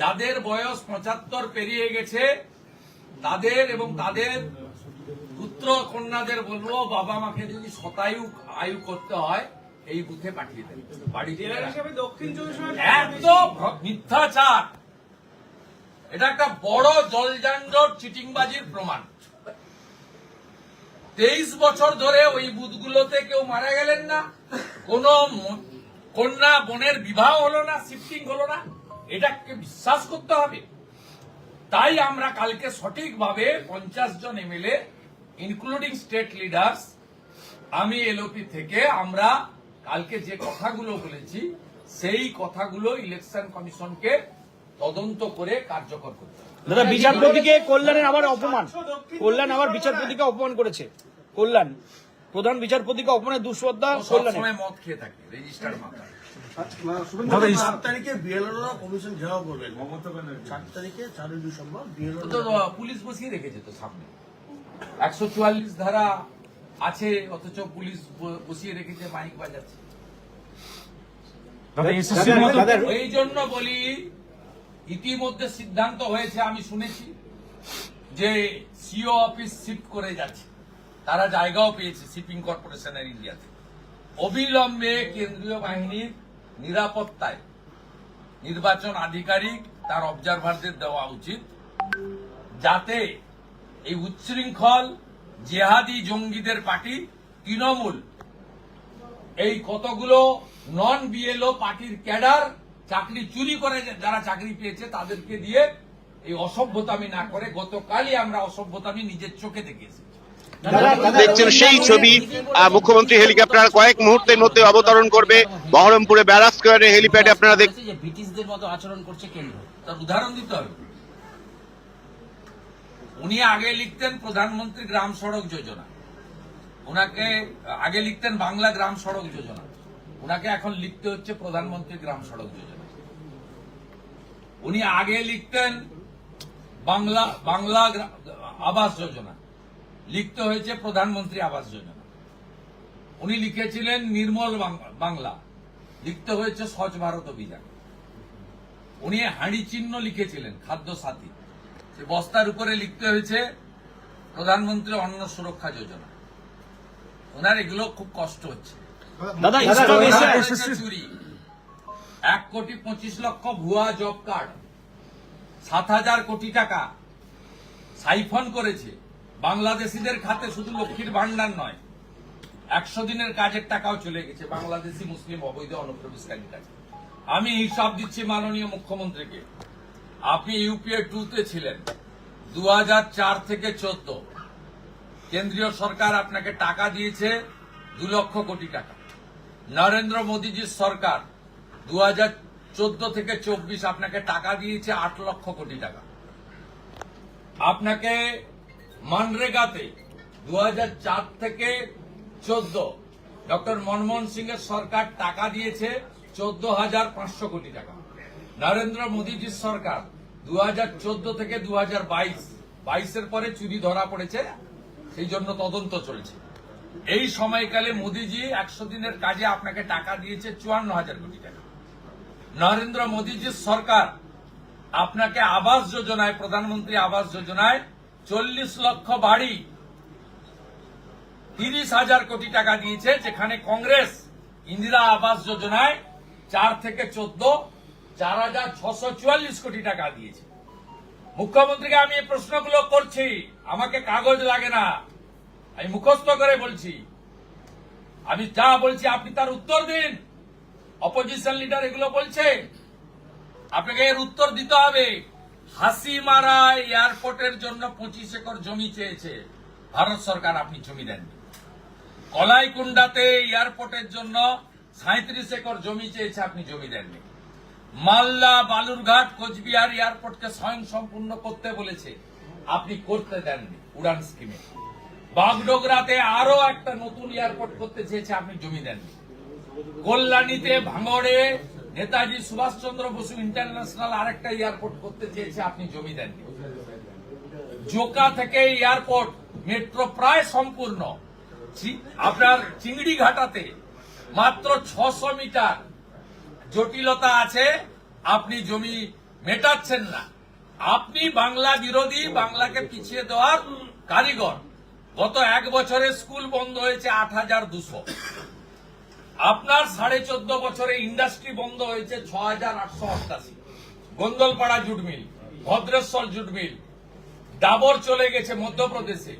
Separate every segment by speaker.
Speaker 1: যাদের বয়স পঁচাত্তর পেরিয়ে গেছে তাদের এবং তাদের পুত্র কন্যাদের বলব বাবা মাকে যদি শতায়ু আয়ু করতে হয় এই বুথে পাঠিয়ে দেন। বাড়িতে এত মিথ্যাচার। এটা একটা বড় জলযানজট চিটিংবাজির প্রমাণ। তেইশ বছর ধরে ওই বুথগুলোতে কেউ মারা গেলেন না। কোন কন্যা বোনের বিবাহ হলো না শিফটিং হলো না। এটাকে বিশ্বাস করতে হবে। তাই আমরা কালকে সঠিকভাবে পঞ্চাশ জন এমএলএ ইনক্লুডিং স্টেট লিডার্স আমি এলওপি থেকে আমরা কালকে যে কথাগুলো বলেছি সেই কথাগুলো ইলেকশন কমিশনকে তদন্ত করে কার্যকর করতে
Speaker 2: দাদা বিচারপতিকে কল্যাণের আবার অপমান। কল্যাণ আবার বিচারপতিকে অপমান করেছে। কল্যাণ। প্রধান বিচারপতিকে অপমানের দুঃশ্রদ্ধা কল্যাণে।
Speaker 1: সবসময় মদ খেয়ে থাকে রেজিস্টার মাথা
Speaker 3: সাত তারিখে বিএলওরা কমিশন ঘেরাও করবেন সাত তারিখে চারই ডিসেম্বর বিএলও
Speaker 1: তো তো পুলিশ বসিয়ে রেখেছে তো সামনে। একশো চুয়াল্লিশ ধারা আছে অথচ পুলিশ বসিয়ে রেখেছে মাইক বাজাচ্ছে। এই জন্য বলি ইতিমধ্যে সিদ্ধান্ত হয়েছে আমি শুনেছি যে সিও অফিস শিফট করে যাচ্ছে। তারা জায়গাও পেয়েছে শিপিং কর্পোরেশনের ইন্ডিয়াতে। অবিলম্বে কেন্দ্রীয় বাহিনীর নিরাপত্তায়। নির্বাচন আধিকারিক তার অবজারভারদের দেওয়া উচিত, যাতে এই উচ্ছৃঙ্খল জেহাদি জঙ্গিদের পার্টি তৃণমূল, এই কতগুলো নন বিএলও পার্টির ক্যাডার চাকরি চুরি করে, যারা চাকরি পেয়েছে তাদেরকে দিয়ে এই অসভ্যতামি না করে, গতকালই আমরা অসভ্যতামি নিজের চোখে দেখেছি।
Speaker 4: দেখছেন সেই ছবি মুখ্যমন্ত্রী হেলিকপ্টার কয়েক মুহূর্তের মধ্যে অবতরণ করবে। বহরমপুরে ব্যারাক স্কোয়ারে হেলিপ্যাডে আপনারা দেখ
Speaker 5: যে ব্রিটিশদের মতো আচরণ করছে কেন্দ্র।
Speaker 1: তার উদাহরণ দিতে হবে। উনি আগে লিখতেন প্রধানমন্ত্রী গ্রাম সড়ক যোজনা। ওনাকে আগে লিখতেন বাংলা গ্রাম সড়ক যোজনা। ওনাকে এখন লিখতে হচ্ছে প্রধানমন্ত্রী গ্রাম সড়ক যোজনা। উনি আগে লিখতেন বাংলা বাংলা আবাস যোজনা। লিখতে হয়েছে প্রধানমন্ত্রী আবাস যোজনা। উনি লিখেছিলেন নির্মল বাংলা। লিখতে হয়েছে স্বচ্ছ ভারত অভিযান। উনি হাঁড়ি চিহ্ন লিখেছিলেন খাদ্য সাথী। সে বস্তার উপরে লিখতে হয়েছে প্রধানমন্ত্রী অন্ন সুরক্ষা যোজনা। ওনার এগুলো খুব কষ্ট হচ্ছে। চুরি। এক কোটি পঁচিশ লক্ষ ভুয়া জব কার্ড। সাত হাজার কোটি টাকা সাইফন করেছে। বাংলাদেশিদের খাতে শুধু লক্ষ্মীর ভান্ডার নয়, একশো দিনের কাজের টাকাও চলে গেছে বাংলাদেশি, মুসলিম, অবৈধ অনুপ্রবেশকারীর কাছে আমি হিসাব দিচ্ছি মাননীয় মুখ্যমন্ত্রীকে। আপনি ইউপিএ টুতে ছিলেন, দুহাজার চার থেকে চোদ্দ। কেন্দ্রীয় সরকার আপনাকে টাকা দিয়েছে দু লক্ষ কোটি টাকা। নরেন্দ্র মোদীজির সরকার দু চোদ্দ থেকে চব্বিশ আপনাকে টাকা দিয়েছে আট লক্ষ কোটি টাকা। আপনাকে মানরেগাতে দু হাজার চার থেকে চোদ্দ। ডক্টর মনমোহন সিং এর সরকার টাকা দিয়েছে চোদ্দ হাজার পাঁচশো কোটি টাকা। নরেন্দ্র মোদীজির সরকার দু চোদ্দ থেকে দু বাইশ। বাইশের পরে চুরি ধরা পড়েছে, সেই জন্য তদন্ত চলছে। এই সময়কালে মোদীজি একশো দিনের কাজে আপনাকে টাকা দিয়েছে চুয়ান্ন হাজার কোটি টাকা। নরেন্দ্র মোদীজির সরকার আপনাকে আবাস যোজনায়, প্রধানমন্ত্রী আবাস যোজনায় চল্লিশ লক্ষ বাড়ি, তিরিশ হাজার কোটি টাকা দিয়েছে, যেখানে কংগ্রেস ইন্দিরা আবাস যোজনায় চার থেকে চোদ্দ, চার হাজার ছশো চুয়াল্লিশ কোটি টাকা দিয়েছে। মুখ্যমন্ত্রীকে আমি এই প্রশ্নগুলো করছি, আমাকে কাগজ লাগে না, আমি মুখস্থ করে বলছি। আমি যা বলছি, আপনি তার উত্তর দিন। অপোজিশন লিডার এগুলো বলছে, আপনাকে এর উত্তর দিতে হবে। হাসিমারা এয়ারপোর্টের জন্য পঁচিশ একর জমি চেয়েছে। ভারত সরকার আপনি জমি দেননি। কলাইকুণ্ডাতে এয়ারপোর্টের জন্য সাঁত্রিশ একর জমি চেয়েছে, আপনি জমি দেননি। মালদা, বালুরঘাট, কোচবিহার এয়ারপোর্টকে স্বয়ং সম্পূর্ণ করতে বলেছে। আপনি করতে দেননি উড়ান স্কিমে। বাগডোগরাতে আরও একটা নতুন এয়ারপোর্ট করতে চেয়েছে, আপনি জমি দেননি। কল্যাণীতে ভাঙড়ে নেতাজি সুভাষচন্দ্র বসু ইন্টারন্যাশনাল আরেকটা এয়ারপোর্ট করতে চেয়েছে, আপনি জমি দেননি। জোকা থেকে এয়ারপোর্ট মেট্রো প্রায় সম্পূর্ণ। আপনার চিংড়ি ঘাটাতে মাত্র ছশো মিটার জটিলতা আছে, আপনি জমি মেটাচ্ছেন না। আপনি বাংলা বিরোধী, বাংলাকে পিছিয়ে দেওয়ার কারিগর। গত এক বছরে স্কুল বন্ধ হয়েছে আট হাজার দুশো। আপনার সাড়ে চোদ্দ বছরে ইন্ডাস্ট্রি বন্ধ হয়েছে ছ হাজার আটশো অষ্টাশি। Gondalpara jute mill, Bhadreshwar jute mill, Dabur চলে গেছে মধ্যপ্রদেশে।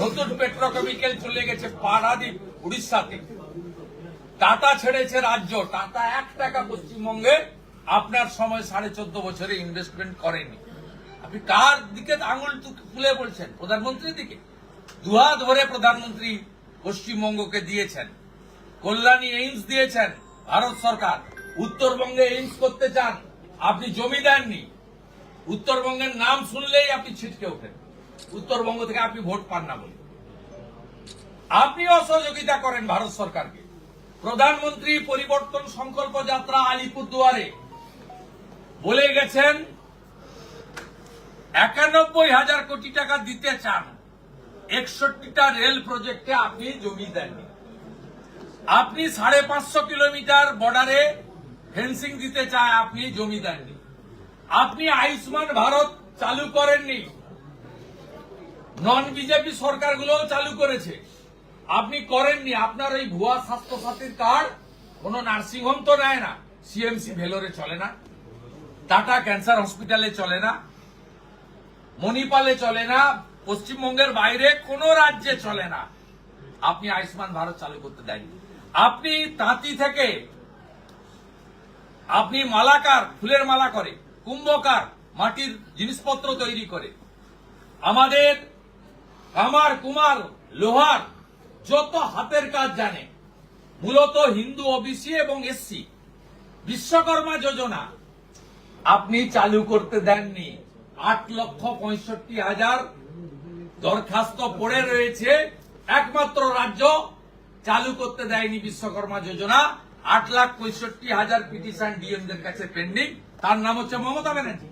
Speaker 1: নতুন পেট্রোকেমিক্যাল চলে গেছে পারাদ্বীপ উড়িষ্যাতে। টাটা ছেড়েছে রাজ্য। টাটা এক টাকা পশ্চিমবঙ্গে আপনার সময় সাড়ে চোদ্দ বছরে ইনভেস্টমেন্ট করেনি। আপনি কার দিকে আঙুল তুলে বলছেন? প্রধানমন্ত্রীর দিকে? দুহাত ভরে প্রধানমন্ত্রী পশ্চিমবঙ্গকে দিয়েছেন। কল্যাণী এইমস দিয়েছেন ভারত সরকার। উত্তরবঙ্গে এইমস করতে চান, আপনি জমি দেননি। উত্তরবঙ্গের নাম শুনলেই আপনি ছিটকে ওঠেন। উত্তরবঙ্গ থেকে আপনি ভোট পান না বলে। আপনি অসহযোগিতা করেন ভারত সরকারকে। প্রধানমন্ত্রী পরিবর্তন সংকল্প যাত্রা আলিপুরদুয়ারে। বলে গেছেন, একানব্বই হাজার কোটি টাকা দিতে চান। একষট্টিটা রেল প্রজেক্টে আপনি জমি দেননি। আপনি সাড়ে পাঁচশো কিলোমিটার বর্ডারে ফেন্সিং দিতে চায়, আপনি জমি দেননি। আপনি আয়ুষ্মান ভারত চালু করেননি। নন বিজেপি সরকারগুলো চালু করেছে। আপনি করেননি, আপনার ওই ভুয়া স্বাস্থ্য সাথীর কার্ড কোন নার্সিংহোম তো নেয় না। সিএমসি ভেলোরে চলে না। টাটা ক্যান্সার হসপিটালে চলে না। মণিপালে চলে না। পশ্চিমবঙ্গের বাইরে কোন রাজ্যে চলে না। আপনি আয়ুষ্মান ভারত চালু করতে দেননি। আপনি তাঁতি থেকে আপনি মালাকার, ফুলের মালা করে, কুম্ভকার, মাটির জিনিসপত্র তৈরি করে। আমাদের কামার কুমার লোহার যত হাতের কাজ জানে, মূলত হিন্দু, ওবিসি এবং এসসি। বিশ্বকর্মা যোজনা আপনি চালু করতে দেননি। আট লক্ষ পঁয়ষট্টি হাজার দরখাস্ত পড়ে রয়েছে। একমাত্র রাজ্য চালু করতে দেয়নি বিশ্বকর্মা যোজনা। আট লাখ পঁয়ষট্টি হাজার পিটিশন ডিএমদের কাছে পেন্ডিং তার নাম হচ্ছে মমতা ব্যানার্জি।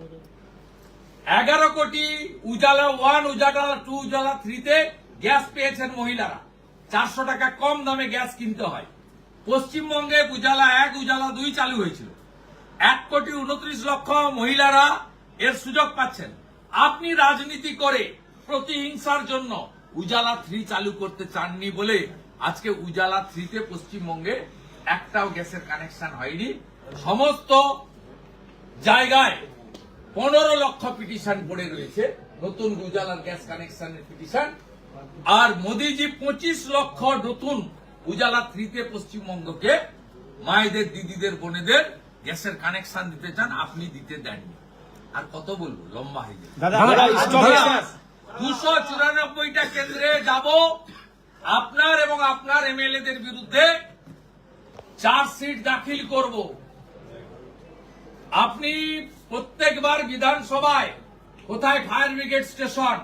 Speaker 1: এগারো কোটি উজালা ওয়ান, উজালা টু, উজালা থ্রিতে গ্যাস পেয়েছেন মহিলারা। চারশো টাকা কম দামে গ্যাস কিনতে হয়। পশ্চিমবঙ্গে উজালা এক, উজালা দুই চালু হয়েছিল। এক কোটি উনত্রিশ লক্ষ মহিলারা এর সুযোগ পাচ্ছেন। আপনি রাজনীতি করে প্রতিহিংসার জন্য উজালা থ্রি চালু করতে চাননি বলে আজকে উজালা থ্রিতে পশ্চিমবঙ্গে একটাও গ্যাসের কানেকশন হয়নি। সমস্ত জায়গায় পনেরো লক্ষ পিটিশন পড়ে রয়েছে। নতুন উজালার গ্যাস কানেকশনের পিটিশন। আর মোদিজি পঁচিশ লক্ষ নতুন উজালা থ্রিতে পশ্চিমবঙ্গকে মায়েদের দিদিদের বোনেদের গ্যাসের কানেকশন দিতে চান আপনি দিতে দেননি। আর কত বলব? লম্বা হয়ে যাবে। দুশো চুরানব্বইটা কেন্দ্রে যাব। আপনার এবং আপনার এমএলএ দের বিরুদ্ধে চার্জশিট দাখিল করব। আপনি প্রত্যেকবার বিধানসভায় কোথায় ফায়ার ব্রিগেড স্টেশন,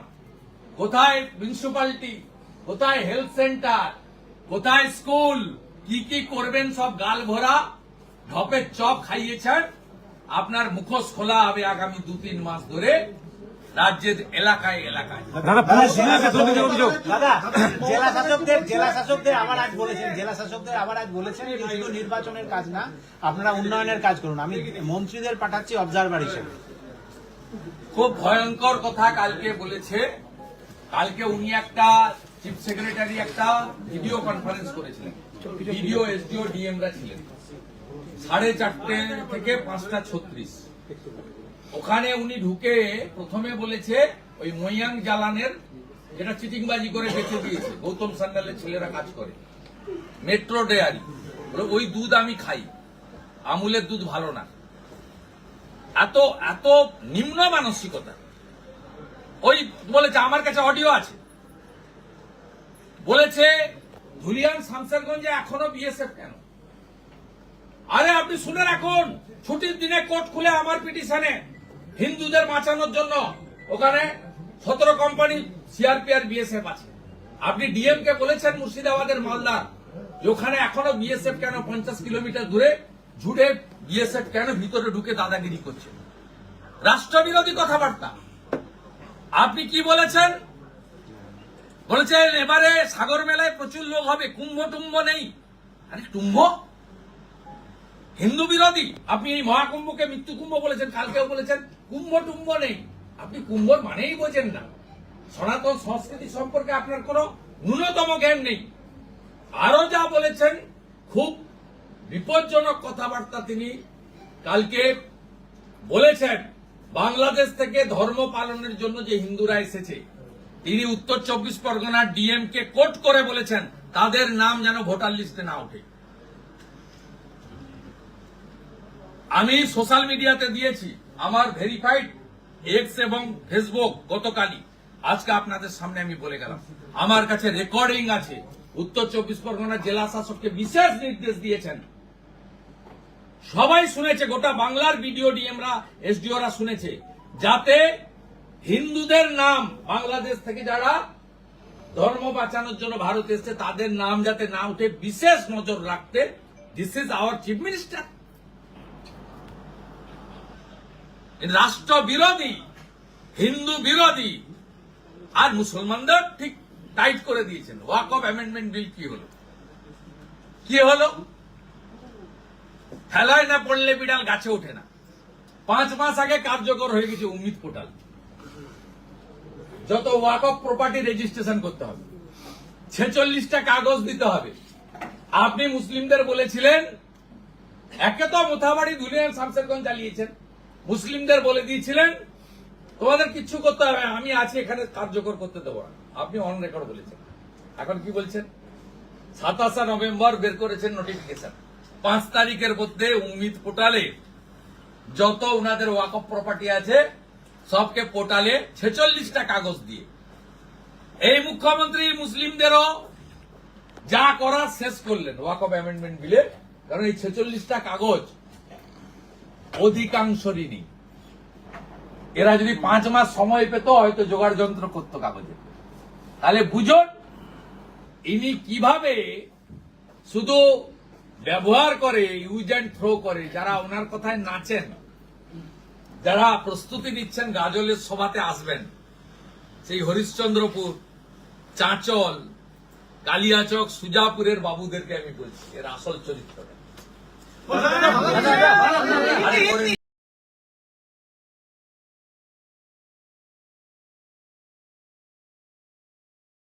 Speaker 1: কোথায় মিউনিসিপালিটি কোথায় হেলথ সেন্টার, কোথায় স্কুল, কি কি করবেন সব গাল ভরা, ঢপের চপ খাইয়েছেন, আপনার মুখোশ খোলা হবে আগামী দু তিন মাস ধরে। রাজ্যের এলাকায় এলাকায়।
Speaker 2: দাদা পুলিশ সিনিয়রকে দুর্নীতির অভিযোগ।
Speaker 6: দাদা জেলা শাসকদের জেলা শাসকদের আবার আজ বলেছেন জেলা শাসকদের আবার আজ বলেছেন যে শুধু নির্বাচনের কাজ না আপনারা উন্নয়নের কাজ করুন। আমি মন্ত্রীদের পাঠাচ্ছি অবজারভার হিসেবে।
Speaker 1: খুব ভয়ঙ্কর কথা কালকে বলেছে। কালকে উনি একটা চিফ সেক্রেটারি একটা ভিডিও কনফারেন্স করেছিলেন। ভিডিও এসডিও ডিএমরা ছিলেন। সাড়ে চারটে থেকে পাঁচটা ছত্রিশ। ওখানে উনি ঢুকে প্রথমে বলেছে, ওই ময়াং জালানের যেটা চিটিংবাজি করে বেঁচে দিয়েছে, গৌতম সান্যালের ছেলেরা কাজ করে। Metro dairy. ওই দুধ আমি খাই। আমুলের দুধ ভালো না। এত এত নিম্ন মানসিকতা। ওই বলেছে, আমার কাছে অডিও আছে। বলেছে, ধুলিয়ান শামসারগঞ্জে এখনও বিএসএফ কেন? আরে, আপনি শুনে রাখুন, ছুটির দিনে কোর্ট খুলে আমার পিটিশনে হিন্দুদের বাঁচানোর জন্য ওখানে সতেরো কোম্পানি সিআরপি আর বিএসএফ আছে। আপনি ডিএম কে বলেছেন মুর্শিদাবাদের মালদার ওখানে এখনও বিএসএফ কেন পঞ্চাশ কিলোমিটার দূরে ঝুড়ে বিএসএফ কেন ভিতরে ঢুকে দাদাগিরি করছে? রাষ্ট্রবিরোধী কথাবার্তা। আপনি কি বলেছেন? বলেছেন এবারে সাগর মেলায় প্রচুর লোক হবে, কুম্ভ টুম্ভ নেই। আরে টুম্ভ? হিন্দু বিরোধী। আপনি এই মহাকুম্ভকে মৃত্যু কুম্ভ বলেছেন, কালকেও বলেছেন। কুম্ভ টুম্ভ নেই। আপনি কুম্ভর মানেই বোঝেন না। সনাতন সংস্কৃতি সম্পর্কে আপনার কোনো ন্যূনতম জ্ঞান নেই। আরও যা বলেছেন, খুব বিপজ্জনক কথাবার্তা তিনি কালকে বলেছেন, বাংলাদেশ থেকে ধর্ম পালনের জন্য যে হিন্দুরা এসেছে, তিনি উত্তর চব্বিশ পরগনার ডিএম কে কোট করে বলেছেন, তাদের নাম যেন ভোটার লিস্টে না ওঠে। আমি সোশ্যাল মিডিয়াতে দিয়েছি আমার ভেরিফাইড এক্স এবং ফেসবুক গতকালই। আজকে আপনাদের সামনে আমি বলে গেলাম। আমার কাছে রেকর্ডিং আছে। উত্তর চব্বিশ পরগনা জেলা শাসককে বিশেষ নির্দেশ দিয়েছেন। সবাই শুনেছে, গোটা বাংলার বিডিও ডিএমরা, এসডিওরা শুনেছে, যাতে হিন্দুদের নাম বাংলাদেশ থেকে যারা ধর্ম বাঁচানোর জন্য ভারত এসছে, তাদের নাম যাতে না উঠে, বিশেষ নজর রাখতে this is our chief minister রাষ্ট্র বিরোধী হিন্দু বিরোধী আর মুসলমানদের ঠিক টাইট করে দিয়েছেন। ওয়াক অফ অ্যামেন্ডমেন্ট বিল কি হলো? কি হলো? খেলায় না পড়লে বিড়াল গাছে ওঠে না। পাঁচ মাস আগে কার্যকর হয়ে গেছে উম্মিদ পোর্টাল যত ওয়াক অফ প্রপার্টি রেজিস্ট্রেশন করতে হবে। ছেচল্লিশটা কাগজ দিতে হবে। আপনি মুসলিমদের বলেছিলেন, একে তো মোথাবাড়ি দুনিয়ার শামসেরগঞ্জ চালিয়েছেন। মুসলিমদের বলে দিয়েছিলেন, তোমাদের কিচ্ছু করতে হবে, আমি আছি এখানে কার্যকর করতে দেবো না। আপনি অন রেকর্ড বলেছেন। এখন কি বলছেন? সাতাশে নভেম্বর বের করেছেন নোটিফিকেশন পাঁচ তারিখের মধ্যে উম্মিদ পোর্টালে যত উনাদের ওয়াকফ প্রপার্টি আছে, সবকে পোর্টালে ছেচল্লিশটা কাগজ দিয়ে। এই মুখ্যমন্ত্রী মুসলিমদেরও যা করার শেষ করলেন ওয়াকফ অ্যামেন্ডমেন্ট বিলে কারণ এই ছেচল্লিশটা কাগজ অধিকাংশরই নেই। এরা যদি পাঁচ মাস সময় পেত, হয়তো জোগাড় যন্ত্র করতো কাগজে। তাহলে বুঝুন ইনি কীভাবে শুধু ব্যবহার করে ইউজ অ্যান্ড থ্রো করে, যারা ওনার কথায় নাচেন, যারা প্রস্তুতি নিচ্ছেন, গাজলের সভাতে আসবেন, সেই হরিশ্চন্দ্রপুর, চাঁচল, কালিয়াচক, সুজাপুরের বাবুদেরকে আমি বলছি, এর আসল চরিত্রটা। ஒரு